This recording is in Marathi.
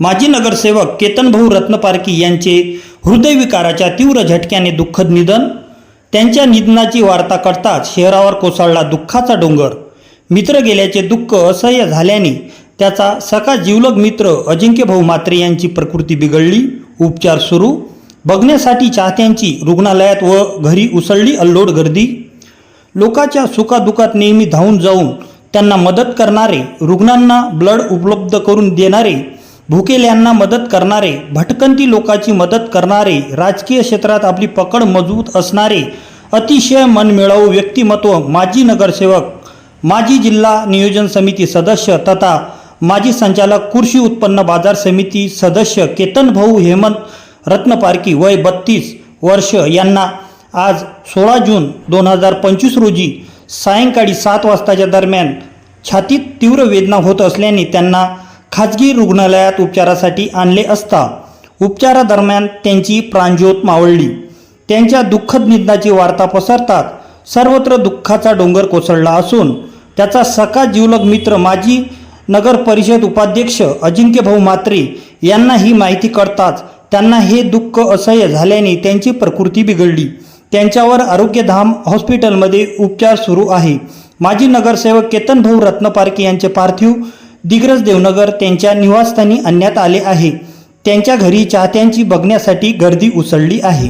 माजी नगरसेवक केतनभाऊ रत्नपारकी यांचे हृदयविकाराच्या तीव्र झटक्याने दुःखद निधन त्यांच्या निधनाची वार्ता करताच शहरावर कोसळला दुःखाचा डोंगर. मित्र गेल्याचे दुःख असह्य झाल्याने त्याचा सका जीवलग मित्र अजिंक्यभाऊ मात्रे यांची प्रकृती बिघडली उपचार सुरू. बघण्यासाठी चाहत्यांची रुग्णालयात व घरी उसळली अल्लोड गर्दी. लोकाच्या सुखादुखात नेहमी धावून जाऊन त्यांना मदत करणारे रुग्णांना ब्लड उपलब्ध करून देणारे भुकेल्यांना मदत करणारे भटकंती लोकाची मदत करणारे राजकीय क्षेत्रात आपली पकड मजबूत असणारे अतिशय मनमिळावू व्यक्तिमत्व माजी नगरसेवक माजी जिल्हा नियोजन समिती सदस्य तथा माजी संचालक कृषी उत्पन्न बाजार समिती सदस्य केतन भाऊ हेमंत रत्नपारकी वय बत्तीस वर्ष यांना आज सोळा जून दोन हजार पंचवीस रोजी सायंकाळी सात वाजताच्या दरम्यान छातीत तीव्र वेदना होत असल्याने त्यांना खाजगी रुग्णालयात उपचारासाठी आणले असता उपचारादरम्यान त्यांची प्राणज्योत मावळली. त्यांच्या दुःखद निधनाची वार्ता पसरतात सर्वत्र दुःखाचा डोंगर कोसळला असून त्याचा सका जीवलग मित्र माजी नगर परिषद उपाध्यक्ष अजिंक्यभाऊ मात्रे यांना ही माहिती कळताच त्यांना हे दुःख असह्य झाल्याने त्यांची प्रकृती बिघडली. त्यांच्यावर आरोग्यधाम हॉस्पिटलमध्ये उपचार सुरू आहे. माजी नगरसेवक केतनभाऊ रत्नपारखे यांचे पार्थिव दिग्रज देवनगर त्यांच्या निवासस्थानी आणण्यात आले आहे. त्यांच्या घरी चाहत्यांची बघण्यासाठी गर्दी उसळली आहे.